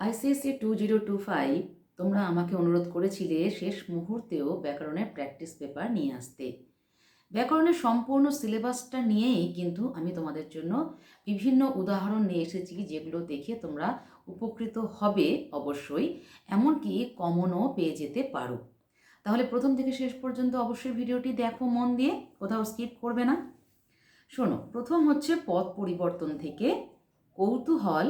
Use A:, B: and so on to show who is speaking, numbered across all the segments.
A: ICSC two zero two five তোমরা আমাকে অনুরোধ করেছিলে শেষ মুহূর্তেও ব্যাকরণের প্র্যাকটিস পেপার নিয়ে আসতে। ব্যাকরণের সম্পূর্ণ সিলেবাসটা নিয়েই কিন্তু আমি তোমাদের জন্য বিভিন্ন উদাহরণ নিয়ে এসেছি যেগুলো দেখে তোমরা উপকৃত হবে অবশ্যই, এমনকি কমনও পেয়ে যেতে পারো। তাহলে প্রথম থেকে শেষ পর্যন্ত অবশ্যই ভিডিওটি দেখো মন দিয়ে, কোথাও স্কিপ করবে না। শোনো, প্রথম হচ্ছে পথ পরিবর্তন থেকে কৌতূহল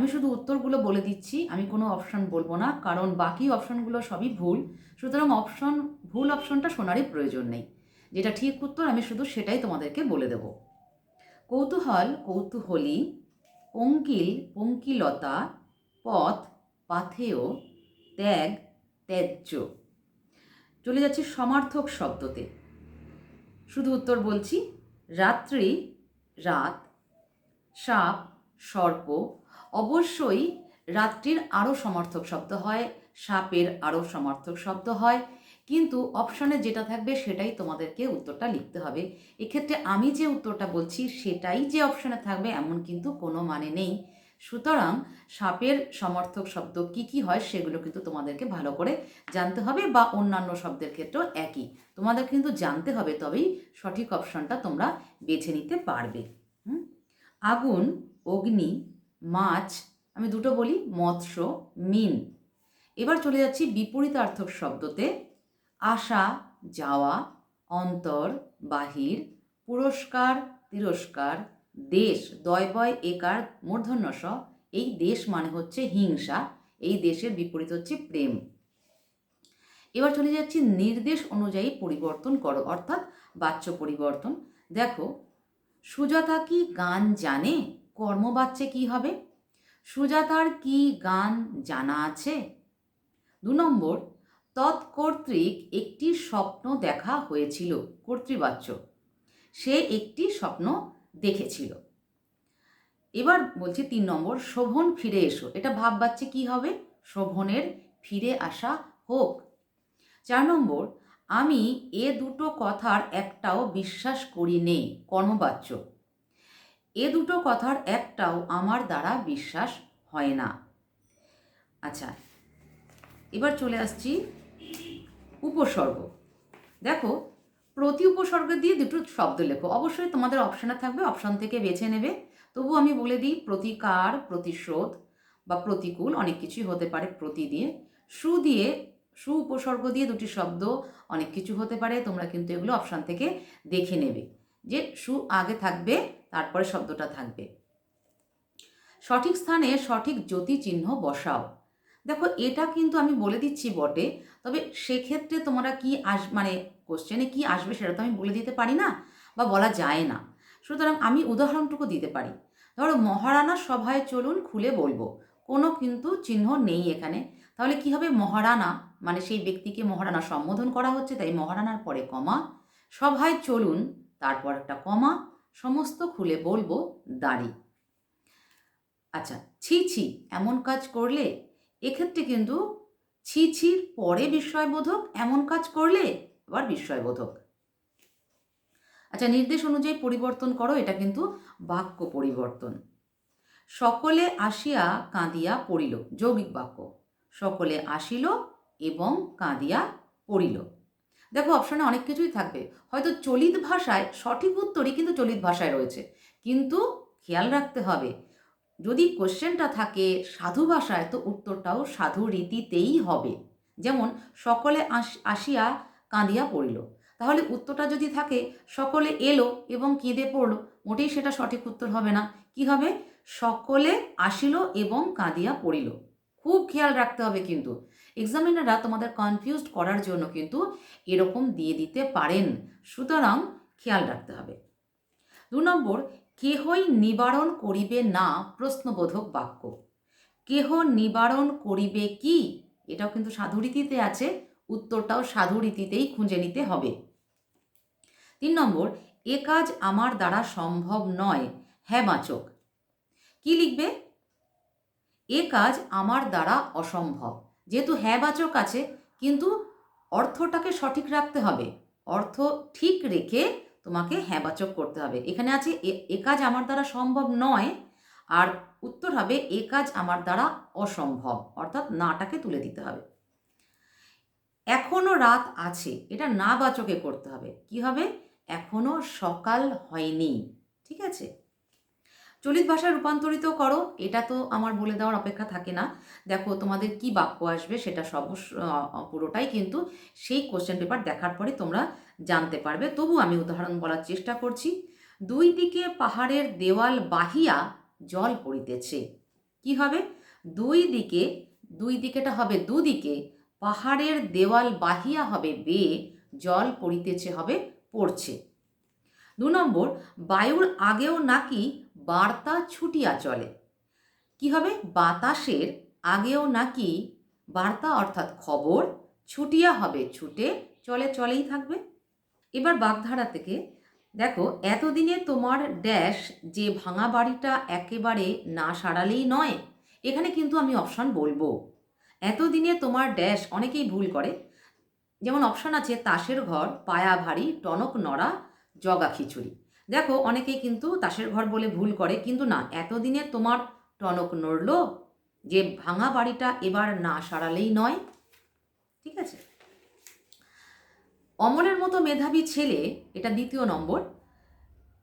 A: আমি শুধু উত্তরগুলো বলে দিচ্ছি, আমি কোনো অপশন বলব না, কারণ বাকি অপশনগুলো সবই ভুল। সুতরাং অপশন ভুল অপশনটা শোনারই প্রয়োজন নেই। যেটা ঠিক উত্তর, আমি শুধু সেটাই তোমাদেরকে বলে দেব। কৌতূহল, কৌতূহলী, অঙ্কিল পঙ্কিলতা পথ, পাথেয়, ত্যাগ, ত্যায্য। চলে যাচ্ছে সমার্থক শব্দতে। শুধু উত্তর বলছি, রাত্রি, রাত, সাপ, সর্প অবশ্যই রাত্রির আরও সমর্থক শব্দ হয়, সাপের আরও সমর্থক শব্দ হয়। কিন্তু অপশনে যেটা থাকবে সেটাই তোমাদেরকে উত্তরটা লিখতে হবে। এক্ষেত্রে আমি যে উত্তরটা বলছি সেটাই যে অপশনে থাকবে এমন কিন্তু কোনো মানে নেই। সুতরাং সাপের সমর্থক শব্দ কি কি হয় সেগুলো কিন্তু তোমাদেরকে ভালো করে জানতে হবে বা অন্যান্য শব্দের ক্ষেত্রেও একই। তোমাদের কিন্তু জানতে হবে তবেই সঠিক অপশনটা তোমরা বেছে নিতে পারবে? আগুন, অগ্নি মাছ, আমি দুটো বলি, মৎস্য, মিন। এবার চলে যাচ্ছি বিপরীতার্থক শব্দতে। আসা যাওয়া, অন্তর, বাহির, পুরস্কার, তিরস্কার, দেশ, দয় বয় একার মূর্ধন্য স এই দেশ মানে হচ্ছে হিংসা, এই দেশের বিপরীত হচ্ছে প্রেম। এবার চলে যাচ্ছি নির্দেশ অনুযায়ী পরিবর্তন করো, অর্থাৎ বাচ্য পরিবর্তন। দেখো, সুজাতা কি গান জানে? কর্মবাচ্যে কি হবে? সুজাতার কি গান জানা আছে? দু নম্বর, তৎকর্তৃক একটি স্বপ্ন দেখা হয়েছিল কর্তৃবাচ্য। সে একটি স্বপ্ন দেখেছিল। এবার বলছি তিন নম্বর, শোভন ফিরে এসো। এটা ভাববাচ্চে কি হবে? শোভনের ফিরে আসা হোক। চার নম্বর, আমি এ দুটো কথার একটাও বিশ্বাস করি নেই কর্মবাচ্য। এ দুটো কথার একটাও আমার দ্বারা বিশ্বাস হয় না। আচ্ছা এবার চলে আসছি উপসর্গ। দেখো, প্রতি উপসর্গ দিয়ে দুটো শব্দ লেখো। অবশ্যই তোমাদের অপশানে থাকবে অপশন থেকে বেছে নেবে। তবু আমি বলে দিই, প্রতিকার, প্রতিশোধ বা প্রতিকূল অনেক কিছুই হতে পারে প্রতি দিয়ে সু দিয়ে, সু উপসর্গ দিয়ে দুটি শব্দ অনেক কিছু হতে পারে। তোমরা কিন্তু এগুলো অপশান থেকে দেখে নেবে। যে সু আগে থাকবে তারপরে শব্দটা থাকবে। সঠিক স্থানে সঠিক জ্যোতি চিহ্ন বসাও। দেখো, এটা কিন্তু আমি বলে দিচ্ছি বটে, তবে সেক্ষেত্রে তোমরা কি আস মানে কোশ্চেনে কি আসবে সেটা তো আমি বলে দিতে পারি না বা বলা যায় না। সুতরাং আমি উদাহরণটুকু দিতে পারি। ধরো, মহারানা সভায় চলুন খুলে বলব, কোনো কিন্তু চিহ্ন নেই এখানে। তাহলে কি হবে? মহারানা মানে সেই ব্যক্তিকে মহারানা সম্বোধন করা হচ্ছে, তাই মহারানার পরে কমা। সভায় চলুন, তারপর একটা কমা। সমস্ত খুলে বলব দাড়ি। আচ্ছা ছি ছি, এমন কাজ করলে? এক্ষেত্রে কিন্তু ছি ছির পরে বিস্ময়বোধক, এমন কাজ করলে আবার বিস্ময়বোধক। আচ্ছা নির্দেশ অনুযায়ী পরিবর্তন করো, এটা কিন্তু বাক্য পরিবর্তন। সকলে আসিয়া কাঁদিয়া পড়িল, যৌগিক বাক্য। সকলে আসিল এবং কাঁদিয়া পড়িল। দেখো অপশনে অনেক কিছুই থাকবে। হয়তো চলিত ভাষায় সঠিক উত্তরই কিন্তু চলিত ভাষায় রয়েছে। কিন্তু খেয়াল রাখতে হবে, যদি কোশ্চেনটা থাকে সাধু ভাষায়, তো উত্তরটাও সাধু রীতিতেই হবে। যেমন, সকলে আস- আসিয়া কাঁদিয়া পড়িল। তাহলে উত্তরটা যদি থাকে, সকলে এলো এবং কেঁদে পড়ল। মোটেই সেটা সঠিক উত্তর হবে না। কি হবে? সকলে আসিল এবং কাঁদিয়া পড়িল। খুব খেয়াল রাখতে হবে কিন্তু। এক্সামিনাররা তোমাদের কনফিউজড করার জন্য কিন্তু এরকম দিয়ে দিতে পারেন। সুতরাং খেয়াল রাখতে হবে। দু নম্বর, কেহই নিবারণ করিবে না প্রশ্নবোধক বাক্য। কেহ নিবারণ করিবে কি? এটাও কিন্তু সাধুরীতিতে আছে, উত্তরটাও সাধুরীতিতেই খুঁজে নিতে হবে। তিন নম্বর, এ কাজ আমার দ্বারা সম্ভব নয়। হ্যাঁ বাচক। কি লিখবে? এ কাজ আমার দ্বারা অসম্ভব। যেহেতু হ্যাঁ বাচক আছে, কিন্তু অর্থটাকে সঠিক রাখতে হবে। অর্থ ঠিক রেখে তোমাকে হ্যাঁ বাচক করতে হবে। এখানে আছে, এ- কাজ আমার দ্বারা সম্ভব নয়, আর উত্তর হবে, এ কাজ আমার দ্বারা অসম্ভব, অর্থাৎ নাটাকে তুলে দিতে হবে। এখনও রাত আছে, এটা না বাচকে করতে হবে। কি হবে? এখনও সকাল হয়নি, ঠিক আছে? চলিত ভাষায় রূপান্তরিত করো, এটা তো আমার বলে দেওয়ার অপেক্ষা থাকে না। দেখো তোমাদের কি বাক্য আসবে সেটা সব পুরোটাই কিন্তু সেই কোশ্চেন পেপার দেখার পরে তোমরা জানতে পারবে। তবু আমি উদাহরণ বলার চেষ্টা করছি। দুই দিকে পাহাড়ের দেওয়াল বাহিয়া জল পড়িতেছে। কি হবে? দুই দিকে, দুই দিকেটা হবে দুদিকে, পাহাড়ের দেওয়াল বাহিয়া হবে বেয়ে জল পড়িতেছে হবে পড়ছে। দু নম্বর, বায়ুর আগেও নাকি বার্তা ছুটিয়া চলে। কি হবে? বাতাসের আগেও নাকি বার্তা অর্থাৎ খবর ছুটিয়া হবে, ছুটে চলে, চলেই থাকবে? এবার বাগধারা থেকে, দেখো, এতদিনে তোমার ড্যাশ যে ভাঙা বাড়িটা একেবারে না সারালেই নয়, এখানে কিন্তু আমি অপশান বলব। এতদিনে তোমার ড্যাশ অনেকেই ভুল করে। যেমন অপশান আছে, তাসের ঘর পায়া ভারী টনক নড়া, জগা খিচুড়ি। দেখো, অনেকেই কিন্তু তাসের ঘর বলে ভুল করে, কিন্তু না, এতদিনে তোমার টনক নড়ল যে ভাঙা বাড়িটা এবার না সারালেই নয়। ঠিক আছে? অমলের মতো মেধাবী ছেলে, এটা দ্বিতীয় নম্বর,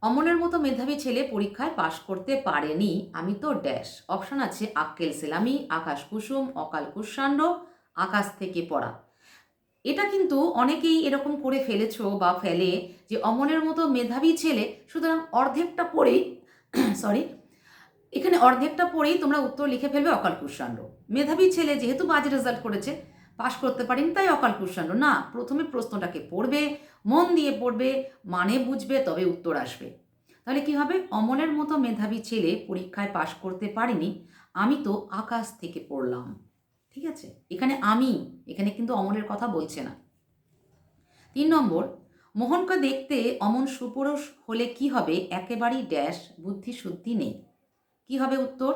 A: অমলের মতো মেধাবী ছেলে পরীক্ষায় পাশ করতে পারেনি, আমি তো ড্যাশ। অপশান আছে, আক্কেল সেলামি, আকাশ কুসুম, অকাল কুষাণ্ড আকাশ থেকে পড়া। এটা কিন্তু অনেকেই এরকম করে ফেলেছ বা ফেলে যে অমনের মতো মেধাবী ছেলে, সুতরাং অর্ধেকটা পড়েই সরি এখানে অর্ধেকটা পড়েই তোমরা উত্তর লিখে ফেলবে অকাল কুষাণ্ড মেধাবী ছেলে যেহেতু বাজে রেজাল্ট করেছে পাশ করতে পারেন, তাই অকাল কুষাণ্ড না, প্রথমে প্রশ্নটাকে পড়বে, মন দিয়ে পড়বে মানে বুঝবে, তবে উত্তর আসবে। তাহলে কি হবে? অমনের মতো মেধাবী ছেলে পরীক্ষায় পাশ করতে পারিনি, আমি তো আকাশ থেকে পড়লাম। ঠিক আছে? এখানে আমি, এখানে কিন্তু অমলের কথা বলছে না। তিন নম্বর, মোহনকে দেখতে অমন সুপুরুষ হলে কি হবে? একেবারেই ড্যাশ বুদ্ধি শুদ্ধি নেই। কি হবে উত্তর?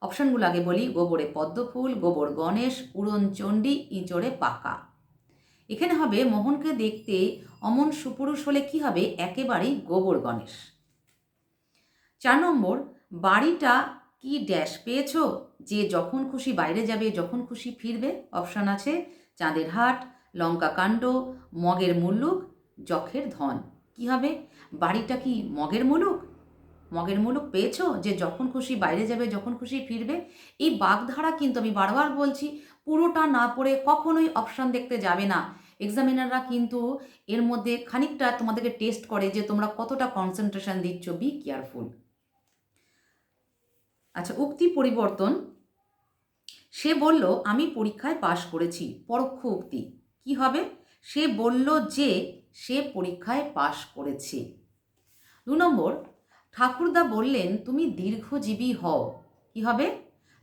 A: অপশনগুলো আগে বলি। গোবরে পদ্মফুল, গোবর গণেশ, উড়ন চণ্ডী, ইঁচড়ে পাকা। এখানে হবে, মোহনকে দেখতে অমন সুপুরুষ হলে কি হবে? একেবারেই গোবর গণেশ। চার নম্বর, বাড়িটা কি ড্যাশ পেয়েছ? যে যখন খুশি বাইরে যাবে, যখন খুশি ফিরবে অপশান আছে চাঁদের হাট, লঙ্কা কাণ্ড, মগের মুল্লুক, যখের ধন। কি হবে? বাড়িটা কি মগের মুলুক মগের মুলুক পেয়েছ? যে যখন খুশি বাইরে যাবে, যখন খুশি ফিরবে? এই বাগধারা কিন্তু আমি বারবার বলছি, পুরোটা না পড়ে কখনোই অপশান দেখতে যাবে না। এক্সামিনাররা কিন্তু এর মধ্যে খানিকটা তোমাদেরকে টেস্ট করে যে তোমরা কতটা কনসেন্ট্রেশন দিচ্ছ বি কেয়ারফুল আচ্ছা উক্তি পরিবর্তন। সে বলল, আমি পরীক্ষায় পাশ করেছি, পরোক্ষ উক্তি। কি হবে? সে বলল যে, সে পরীক্ষায় পাশ করেছে। দু নম্বর, ঠাকুরদা বললেন, তুমি দীর্ঘজীবী হও। কি হবে?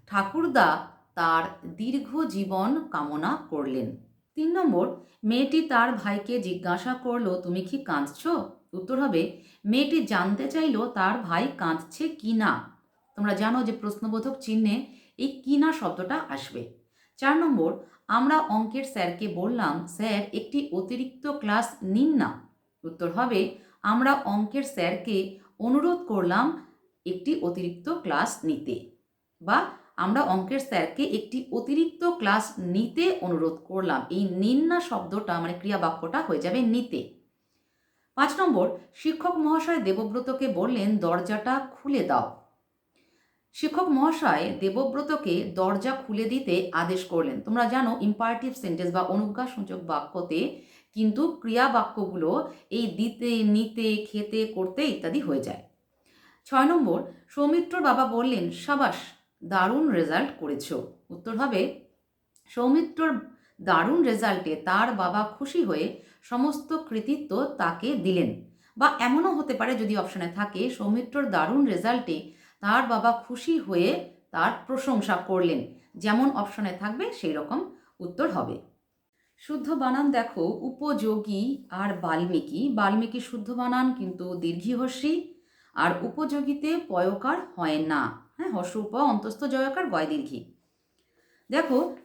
A: ঠাকুরদা তার দীর্ঘ জীবন কামনা করলেন। তিন নম্বর, মেয়েটি তার ভাইকে জিজ্ঞাসা করল, তুমি কি কাঁদছ? উত্তর হবে, মেয়েটি জানতে চাইলো, তার ভাই কাঁদছে কি না? তোমরা জানো যে প্রশ্নবোধক চিহ্নে এই কিনা শব্দটা আসবে। চার নম্বর, আমরা অঙ্কের স্যারকে বললাম, স্যার, একটি অতিরিক্ত ক্লাস নিন না। উত্তর হবে, আমরা অঙ্কের স্যারকে অনুরোধ করলাম একটি অতিরিক্ত ক্লাস নিতে। বা, আমরা অঙ্কের স্যারকে একটি অতিরিক্ত ক্লাস নিতে অনুরোধ করলাম। এই নিন না শব্দটা মানে ক্রিয়া বাক্যটা হয়ে যাবে নিতে। পাঁচ নম্বর, শিক্ষক মহাশয় দেবব্রতকে বললেন, দরজাটা খুলে দাও। শিক্ষক মহাশয় দেবব্রতকে দরজা খুলে দিতে আদেশ করলেন। তোমরা জানো ইম্পারেটিভ সেন্টেন্স বা অনুজ্ঞাসূচক বাক্যতে কিন্তু ক্রিয়া বাক্যগুলো এই দিতে, নিতে, খেতে, করতে ইত্যাদি হয়ে যায়। ছয় নম্বর, সৌমিত্রর বাবা বললেন, সাবাস, দারুণ রেজাল্ট করেছ। উত্তর হবে, সৌমিত্রর দারুণ রেজাল্টে তার বাবা খুশি হয়ে সমস্ত কৃতিত্ব তাকে দিলেন। বা এমনও হতে পারে যদি অপশানে থাকে, সৌমিত্রর দারুণ রেজাল্টে তার বাবা খুশি হয়ে তার প্রশংসা করলেন। যেমন অপশনে থাকবে সেই রকম উত্তর হবে। শুদ্ধ বানান দেখো, উপযোগী আর বাল্মীকি। বাল্মীকি শুদ্ধ বানান কিন্তু দীর্ঘিহস্যী আর উপযোগীতে পয়কার হয় না। হ্যাঁ উপ, অন্তস্থ জয়কার, গয় দীর্ঘি। দেখো,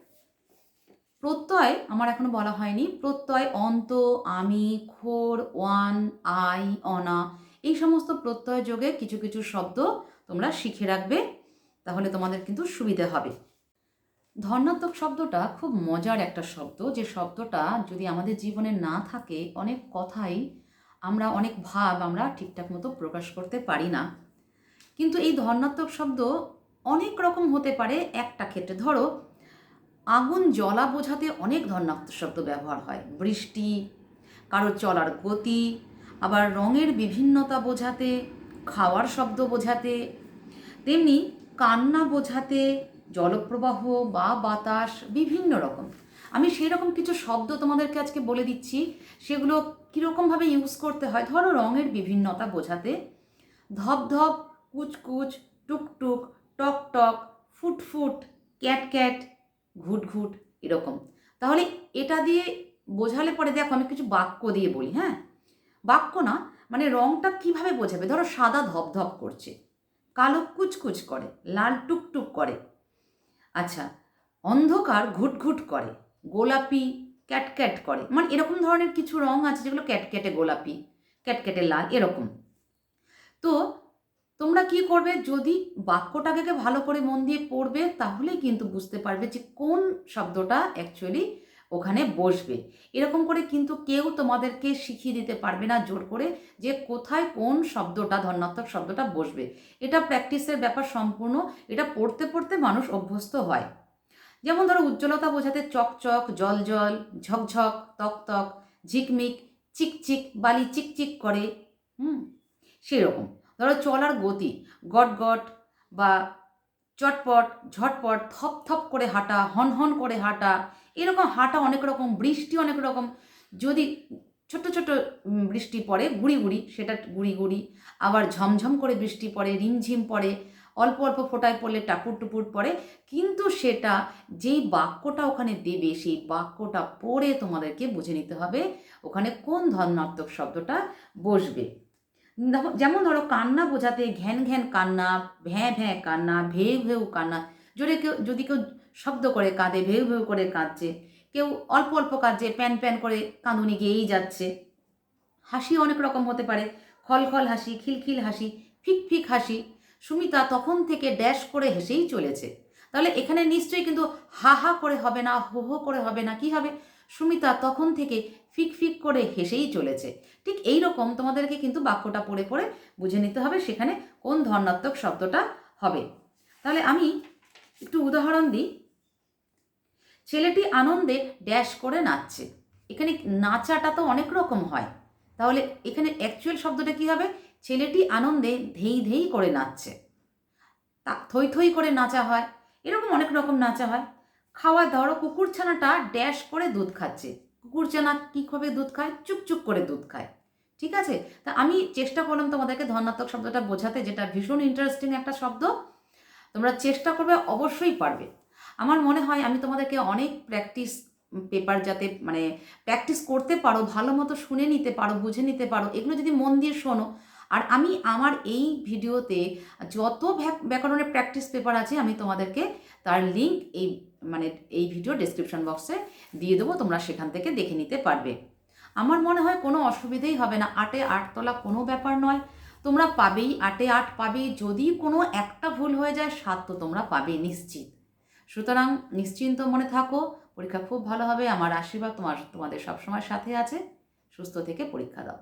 A: প্রত্যয়, আমার এখনও বলা হয়নি, প্রত্যয়, অন্ত, আমি, খোর, ওয়ান, আই, অনা, এই সমস্ত প্রত্যয় যোগে কিছু কিছু শব্দ তোমরা শিখে রাখবে, তাহলে তোমাদের কিন্তু সুবিধে হবে। ধর্নাত্মক শব্দটা খুব মজার একটা শব্দ। যে শব্দটা যদি আমাদের জীবনে না থাকে, অনেক কথাই আমরা, অনেক ভাব আমরা ঠিকঠাক মতো প্রকাশ করতে পারি না। কিন্তু এই ধর্নাত্মক শব্দ অনেক রকম হতে পারে। একটা ক্ষেত্রে ধরো, আগুন জ্বলা বোঝাতে অনেক ধর্ণাত্মক শব্দ ব্যবহার হয়। বৃষ্টি, কারও চলার গতি, আবার রঙের বিভিন্নতা বোঝাতে, খাওয়ার শব্দ বোঝাতে তেমনি কান্না বোঝাতে, জলপ্রবাহ বা বাতাস বিভিন্ন রকম। আমি সেই রকম কিছু শব্দ তোমাদেরকে আজকে বলে দিচ্ছি, সেগুলো কীরকমভাবে ইউজ করতে হয়? ধরো রঙের বিভিন্নতা বোঝাতে। ধপধপ কুচকুচ, টুকটুক, টক টক ফুটফুট ক্যাট ক্যাট, ঘুট ঘুট এরকম। তাহলে এটা দিয়ে বোঝালে পরে দেখো আমি কিছু বাক্য দিয়ে বলি হ্যাঁ? বাক্য না মানে রঙটা কীভাবে বোঝাবে? ধরো সাদা ধপধপ করছে। কালো কুচকুচ করে, লাল টুকটুক করে। আচ্ছা অন্ধকার ঘুটঘুট করে, গোলাপি ক্যাটক্যাট করে। মানে এরকম ধরনের কিছু রং আছে যেগুলো ক্যাটক্যাটে গোলাপি, ক্যাটক্যাটে লাল, এরকম। তো তোমরা কি করবে? যদি বাক্যটাকে ভালো করে মন দিয়ে পড়বে, তাহলেই কিন্তু বুঝতে পারবে যে কোন শব্দটা অ্যাকচুয়ালি ওখানে বসবে। এরকম করে কিন্তু কেউ তোমাদেরকে শিখিয়ে দিতে পারবে না জোর করে যে কোথায় কোন শব্দটা ধর্নাত্মক শব্দটা বসবে। এটা প্র্যাকটিসের ব্যাপার সম্পূর্ণ, এটা পড়তে পড়তে মানুষ অভ্যস্ত হয়। যেমন ধরো উজ্জ্বলতা বোঝাতে চকচক জল জল ঝকঝক তক তক ঝিকমিক, চিকচিক, বালি চিকচিক করে, হুম, সেরকম। ধরো চলার গতি গট গট বা চটপট, ঝটপট, থপ থপ করে হাঁটা, হন হন করে হাঁটা, এরকম হাঁটা অনেক রকম, বৃষ্টি অনেক রকম। যদি ছোট ছোট বৃষ্টি পড়ে, গুড়ি গুড়ি, সেটা গুড়ি গুড়ি, আবার ঝমঝম করে বৃষ্টি পড়ে, রিমঝিম পড়ে, অল্প অল্প ফোটায় পড়লে টাপুর টুপুর পড়ে, কিন্তু সেটা যেই বাক্যটা ওখানে দেবে, সেই বাক্যটা পড়ে তোমাদেরকে বুঝে নিতে হবে, ওখানে কোন ধর্নাত্মক শব্দটা বসবে। যেমন ধরো কান্না বোঝাতে ঘ্যান ঘ্যান কান্না, ভ্যাঁ ভ্যাঁ কান্না, ভেউ ভেউ কান্না, যদি কেউ যদি কেউ শব্দ করে কাঁদে, ভেউ ভেউ করে কাঁদছে, কেউ অল্প অল্প কাঁদছে, প্যান প্যান করে কাঁদুনি গেয়েই যাচ্ছে, হাসি অনেক রকম হতে পারে খলখল হাসি খিলখিল হাসি, ফিক ফিক হাসি, সুমিতা তখন থেকে ড্যাশ করে হেসেই চলেছে, তাহলে এখানে নিশ্চয়ই কিন্তু হা হা করে হবে না, হো হো করে হবে না, কি হবে? সুমিতা তখন থেকে ফিক ফিক করে হেসেই চলেছে। ঠিক এই রকম তোমাদেরকে কিন্তু বাক্যটা পড়ে পড়ে বুঝে নিতে হবে সেখানে কোন ধর্নাত্মক শব্দটা হবে। তাহলে আমি একটু উদাহরণ দিই। ছেলেটি আনন্দে ড্যাশ করে নাচছে। এখানে নাচাটা তো অনেক রকম হয়। তাহলে এখানে অ্যাকচুয়াল শব্দটা কি হবে? ছেলেটি আনন্দে ধেই ধেই করে নাচছে। তা থই থই করে নাচা হয়। এরকম অনেক রকম নাচা হয়। খাওয়া ধরো কুকুরছানাটা ড্যাশ করে দুধ খাচ্ছে। কুকুরছানা কীভাবে দুধ খায়? চুপচুপ করে দুধ খায়। ঠিক আছে? তা আমি চেষ্টা করলাম তোমাদেরকে ধনাত্মক শব্দটা বোঝাতে, যেটা ভীষণ ইন্টারেস্টিং একটা শব্দ। তোমরা চেষ্টা করবে, অবশ্যই পারবে। আমার মনে হয় আমি তোমাদেরকে অনেক প্র্যাকটিস পেপার যাতে মানে প্র্যাকটিস করতে পারো, ভালো মতো শুনে নিতে পারো, বুঝে নিতে পারো, এগুলো যদি মন দিয়ে শোনো আর আমি আমার এই ভিডিওতে যত ব্যাকরণের প্র্যাকটিস পেপার আছে, আমি তোমাদেরকে তার লিঙ্ক এই মানে এই ভিডিও ডেসক্রিপশন বক্সে দিয়ে দেবো, তোমরা সেখান থেকে দেখে নিতে পারবে। আমার মনে হয় কোনো অসুবিধেই হবে না, আটে আট তোলা কোনো ব্যাপার নয়। তোমরা পাবেই, আটে আট পাবেই, যদি কোনো একটা ভুল হয়ে যায়, সাত তো তোমরা পাবে নিশ্চিত। সুতরাং নিশ্চিন্ত মনে থাকো, পরীক্ষা খুব ভালো হবে, আমার আশীর্বাদ তোমার, তোমাদের সবসময় সাথে আছে, সুস্থ থেকে পরীক্ষা দাও।